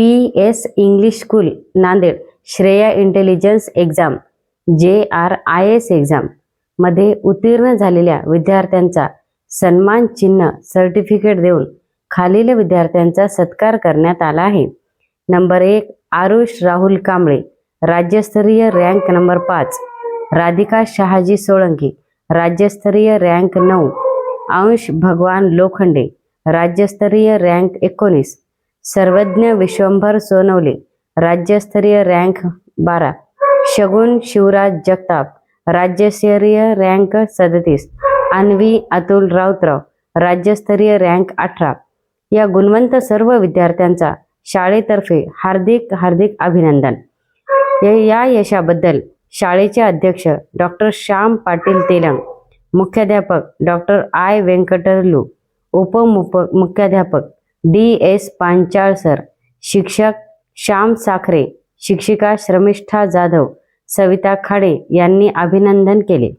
P S English school Nanded. Shreya intelligence exam J R I S exam. मध्ये उत्तीर्ण झालेल्या विद्यार्थ्यांचा सन्मान चिन्ह सर्टिफिकेट देऊन खालील विद्यार्थ्यांचा सत्कार करण्यात आला आहे. नंबर एक आरुष राहुल कांबळे. राज्यस्तरीय रँक नंबर पाच राधिका शहाजी सोळंकी. राज्यस्तरीय रँक नऊ अंश भगवान लोखंडे. राज्यस्तरीय रँक एकोणीस. सर्वज्ञ विश्वंभर सोनवले राज्यस्तरीय रँक बारा. शगुन शिवराज जगताप राज्यस्तरीय रँक सदतीस. अन्वी अतुल राऊतराव राज्यस्तरीय रँक अठरा. या गुणवंत सर्व विद्यार्थ्यांचा शाळेतर्फे हार्दिक हार्दिक अभिनंदन. या- यशाबद्दल शाळेचे अध्यक्ष डॉक्टर श्याम पाटील तेलंग मुख्याध्यापक डॉक्टर आय. व्यंकटरलू उपमुप मुख्याध्यापक डी एस पांचाळ सर शिक्षक श्याम साखरे शिक्षिका श्रमिष्ठा जाधव सविता खाडे यांनी अभिनंदन केले.